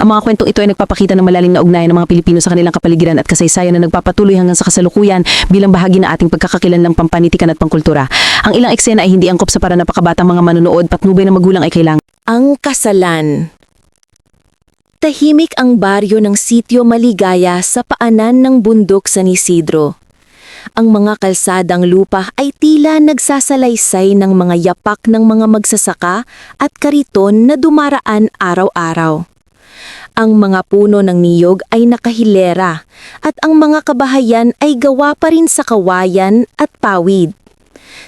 Ang mga kwentong ito ay nagpapakita ng malalim na ugnayan ng mga Pilipino sa kanilang kapaligiran at kasaysayan na nagpapatuloy hanggang sa kasalukuyan bilang bahagi ng ating pagkakakilanlang pampanitikan at pangkultura. Ang ilang eksena ay hindi angkop sa para napakabatang mga manonood patnubay ng magulang ay kailangan. Ang kasalan Tahimik ang baryo ng sitio Maligaya sa paanan ng bundok San Isidro. Ang mga kalsadang lupa ay tila nagsasalaysay ng mga yapak ng mga magsasaka at kariton na dumaraan araw-araw. Ang mga puno ng niyog ay nakahilera at ang mga kabahayan ay gawa pa rin sa kawayan at pawid.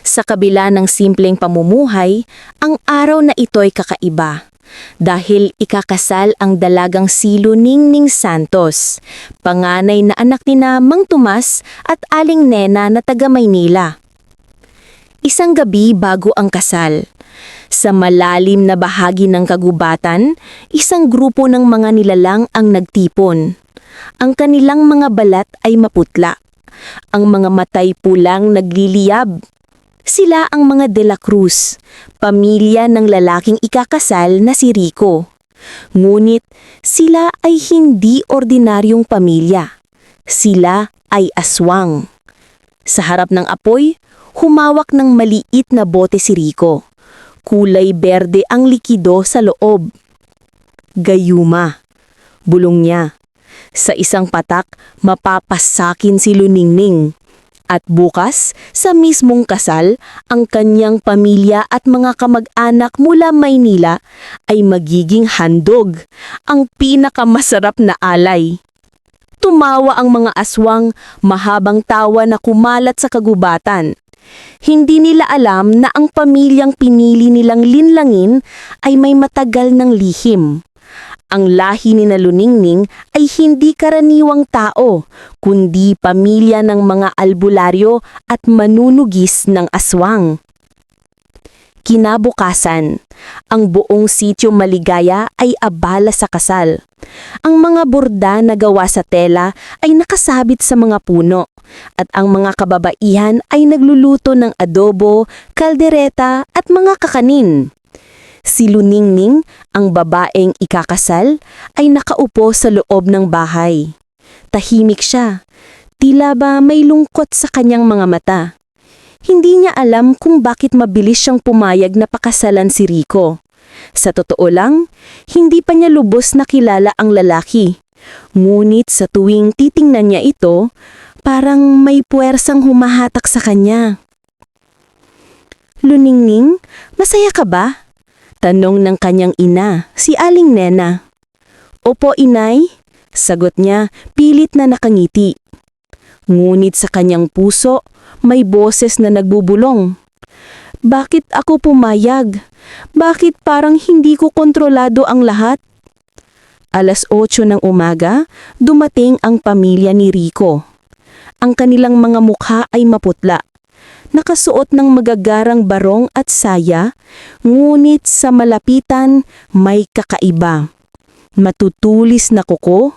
Sa kabila ng simpleng pamumuhay, ang araw na ito'y kakaiba. Dahil ikakasal ang dalagang silo Ningning Santos, panganay na anak ni na Mang Tomas at Aling Nena na taga Maynila. Isang gabi bago ang kasal, sa malalim na bahagi ng kagubatan, isang grupo ng mga nilalang ang nagtipon. Ang kanilang mga balat ay maputla. Ang mga matay pulang nagliliyab. Sila ang mga De La Cruz, pamilya ng lalaking ikakasal na si Rico. Ngunit sila ay hindi ordinaryong pamilya. Sila ay aswang. Sa harap ng apoy, humawak ng maliit na bote si Rico. Kulay berde ang likido sa loob. Gayuma. Bulong niya. Sa isang patak, mapapasakin si Luningning. At bukas, sa mismong kasal, ang kanyang pamilya at mga kamag-anak mula Maynila ay magiging handog, ang pinakamasarap na alay. Tumawa ang mga aswang, mahabang tawa na kumalat sa kagubatan. Hindi nila alam na ang pamilyang pinili nilang linlangin ay may matagal ng lihim. Ang lahi ni Naluningning ay hindi karaniwang tao, kundi pamilya ng mga albularyo at manunugis ng aswang. Kinabukasan, ang buong sityo Maligaya ay abala sa kasal. Ang mga burda na gawa sa tela ay nakasabit sa mga puno at ang mga kababaihan ay nagluluto ng adobo, kaldereta at mga kakanin. Si Luningning, ang babaeng ikakasal, ay nakaupo sa loob ng bahay. Tahimik siya. Tila ba may lungkot sa kanyang mga mata. Hindi niya alam kung bakit mabilis siyang pumayag na pakasalan si Rico. Sa totoo lang, hindi pa niya lubos na kilala ang lalaki. Ngunit sa tuwing titingnan niya ito, parang may puwersang humahatak sa kanya. Luningning, masaya ka ba? Tanong ng kanyang ina, si Aling Nena. Opo, inay. Sagot niya, pilit na nakangiti. Ngunit sa kanyang puso, may boses na nagbubulong. Bakit ako pumayag? Bakit parang hindi ko kontrolado ang lahat? Alas 8 ng umaga, dumating ang pamilya ni Rico. Ang kanilang mga mukha ay maputla. Nakasuot ng magagarang barong at saya, ngunit sa malapitan may kakaiba. Matutulis na kuko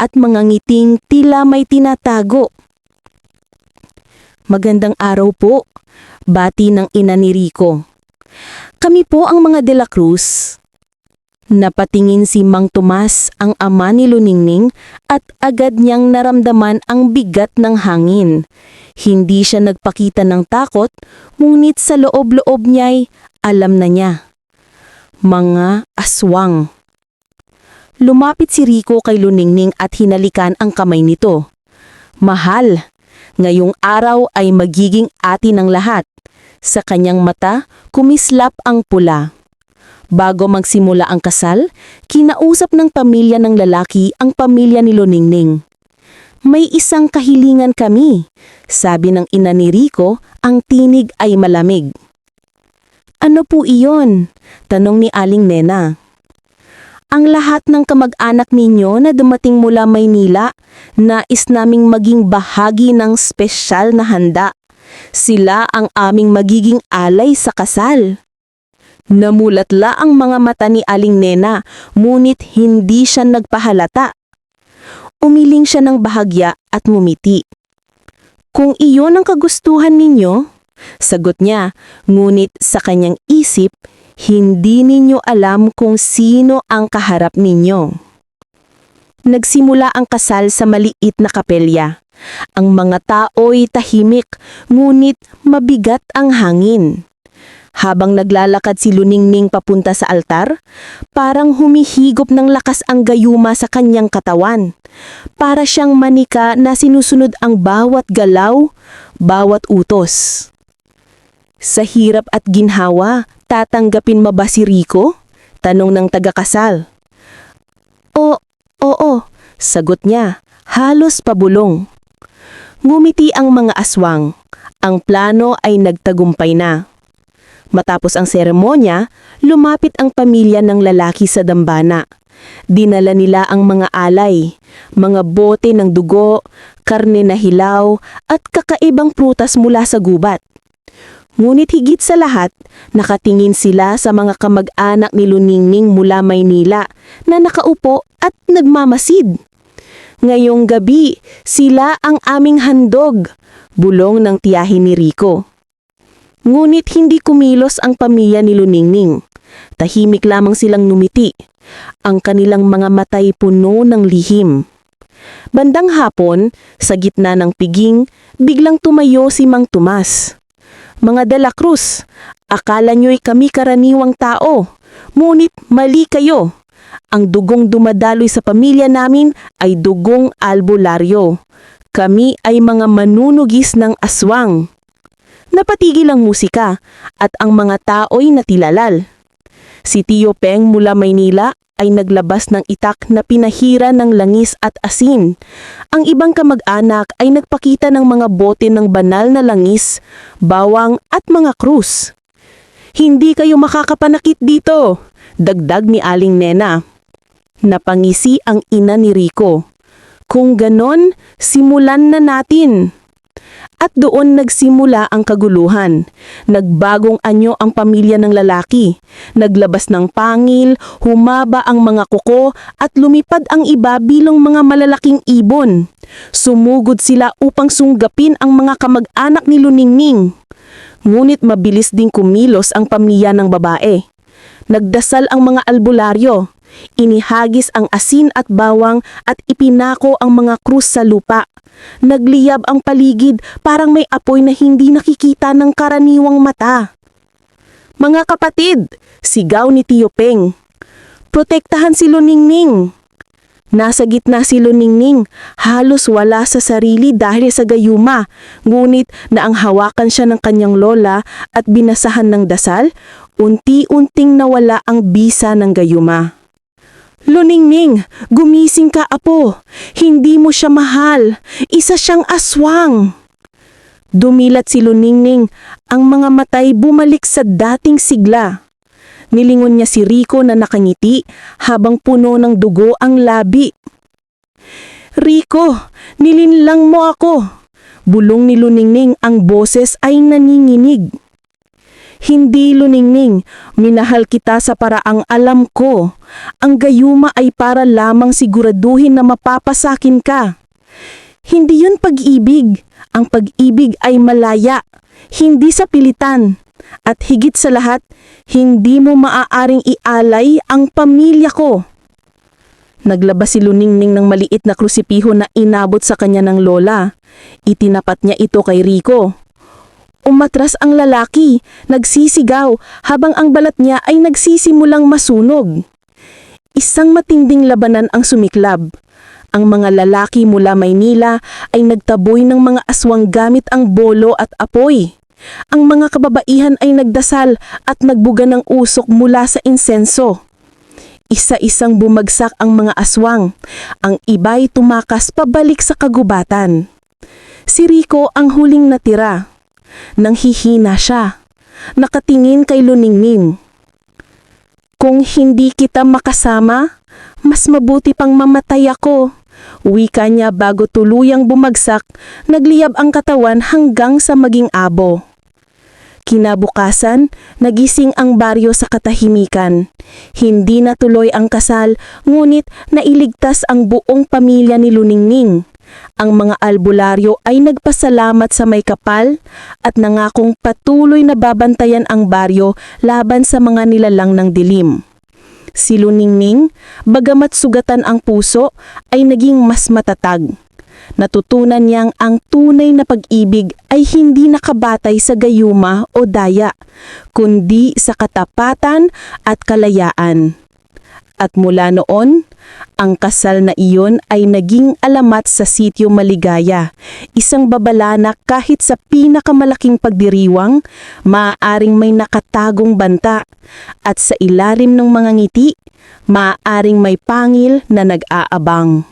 at mga ngiting tila may tinatago. Magandang araw po, bati ng ina ni Rico. Kami po ang mga De La Cruz. Napatingin si Mang Tomas, ang ama ni Luningning, at agad niyang naramdaman ang bigat ng hangin. Hindi siya nagpakita ng takot, ngunit sa loob-loob niya'y alam na niya. Mga aswang. Lumapit si Rico kay Luningning at hinalikan ang kamay nito. Mahal, ngayong araw ay magiging atin ng lahat. Sa kanyang mata, kumislap ang pula. Bago magsimula ang kasal, kinausap ng pamilya ng lalaki ang pamilya ni Luningning. May isang kahilingan kami, sabi ng ina ni Rico, ang tinig ay malamig. Ano po iyon? Tanong ni Aling Nena. Ang lahat ng kamag-anak ninyo na dumating mula Maynila, nais naming maging bahagi ng spesyal na handa. Sila ang aming magiging alay sa kasal. Namulatla ang mga mata ni Aling Nena, ngunit hindi siya nagpahalata. Umiling siya ng bahagya at ngumiti. Kung iyon ang kagustuhan ninyo, sagot niya, ngunit sa kanyang isip, hindi ninyo alam kung sino ang kaharap ninyo. nagsimula ang kasal sa maliit na kapelya. Ang mga tao'y tahimik, ngunit mabigat ang hangin. Habang naglalakad si Luningning papunta sa altar, parang humihigop ng lakas ang gayuma sa kanyang katawan. Para siyang manika na sinusunod ang bawat galaw, bawat utos. Sa hirap at ginhawa, tatanggapin mo ba si Rico? Tanong ng tagakasal. O, oo, sagot niya, halos pabulong. Ngumiti ang mga aswang. Ang plano ay nagtagumpay na. Matapos ang seremonya, lumapit ang pamilya ng lalaki sa dambana. Dinala nila ang mga alay, mga bote ng dugo, karne na hilaw, at kakaibang prutas mula sa gubat. Ngunit higit sa lahat, nakatingin sila sa mga kamag-anak ni Luningning mula Maynila na nakaupo at nagmamasid. Ngayong gabi, sila ang aming handog, bulong ng tiyahin ni Rico. Ngunit hindi kumilos ang pamilya ni Luningning. Tahimik lamang silang numiti. Ang kanilang mga matay puno ng lihim. Bandang hapon, sa gitna ng piging, biglang tumayo si Mang Tomas. Mga De La Cruz, akala nyo'y kami karaniwang tao. Ngunit mali kayo. Ang dugong dumadaloy sa pamilya namin ay dugong albularyo. Kami ay mga manunugis ng aswang. Napatigil ang musika at ang mga tao'y natilalal. Si Tio Peng mula Maynila ay naglabas ng itak na pinahira ng langis at asin. Ang ibang kamag-anak ay nagpakita ng mga bote ng banal na langis, bawang at mga krus. Hindi kayo makakapanakit dito, dagdag ni Aling Nena. Napangisi ang ina ni Rico. Kung ganon, simulan na natin. At doon nagsimula ang kaguluhan. Nagbagong anyo ang pamilya ng lalaki. Naglabas ng pangil, humaba ang mga kuko at lumipad ang iba bilang mga malalaking ibon. Sumugod sila upang sunggapin ang mga kamag-anak ni Luningning. Ngunit mabilis ding kumilos ang pamilya ng babae. Nagdasal ang mga albularyo. Inihagis ang asin at bawang at ipinako ang mga krus sa lupa. Nagliyab ang paligid parang may apoy na hindi nakikita ng karaniwang mata. Mga kapatid, sigaw ni Tio Peng. Protektahan si Luningning. Nasa gitna si Luningning, halos wala sa sarili dahil sa gayuma. Ngunit na ang hawakan siya ng kanyang lola at binasahan ng dasal, unti-unting nawala ang bisa ng gayuma. Luningning, gumising ka apo. Hindi mo siya mahal. Isa siyang aswang. Dumilat si Luningning, ang mga matay bumalik sa dating sigla. Nilingon niya si Rico na nakangiti habang puno ng dugo ang labi. Rico, nilinlang mo ako. Bulong ni Luningning ang boses ay naninginig. Hindi luningning, minahal kita sa paraang alam ko. Ang gayuma ay para lamang siguraduhin na mapapasakin ka. Hindi yun pag-ibig. Ang pag-ibig ay malaya, hindi sa pilitan. At higit sa lahat, hindi mo maaaring ialay ang pamilya ko. Naglabas si Luningning ng maliit na krusipiho na inabot sa kanya ng lola. Itinapat niya ito kay Rico. Umatras ang lalaki, nagsisigaw habang ang balat niya ay nagsisimulang masunog. Isang matinding labanan ang sumiklab. Ang mga lalaki mula Maynila ay nagtaboy ng mga aswang gamit ang bolo at apoy. Ang mga kababaihan ay nagdasal at nagbuga ng usok mula sa insenso. Isa-isang bumagsak ang mga aswang. Ang iba'y tumakas pabalik sa kagubatan. Si Rico ang huling natira. Nang hihina siya. Nakatingin kay Luningning. Kung hindi kita makasama, mas mabuti pang mamatay ako. Wika niya bago tuluyang bumagsak, nagliyab ang katawan hanggang sa maging abo. Kinabukasan, nagising ang baryo sa katahimikan. Hindi natuloy ang kasal, ngunit nailigtas ang buong pamilya ni Luningning. Ang mga albularyo ay nagpasalamat sa may kapal at nangakong patuloy na babantayan ang baryo laban sa mga nilalang ng dilim. Si Luningning, bagamat sugatan ang puso, ay naging mas matatag. Natutunan niyang ang tunay na pag-ibig ay hindi nakabatay sa gayuma o daya, kundi sa katapatan at kalayaan. At mula noon, ang kasal na iyon ay naging alamat sa sitio Maligaya, isang babala na kahit sa pinakamalaking pagdiriwang, maaaring may nakatagong banta, at sa ilalim ng mga ngiti, maaaring may pangil na nag-aabang.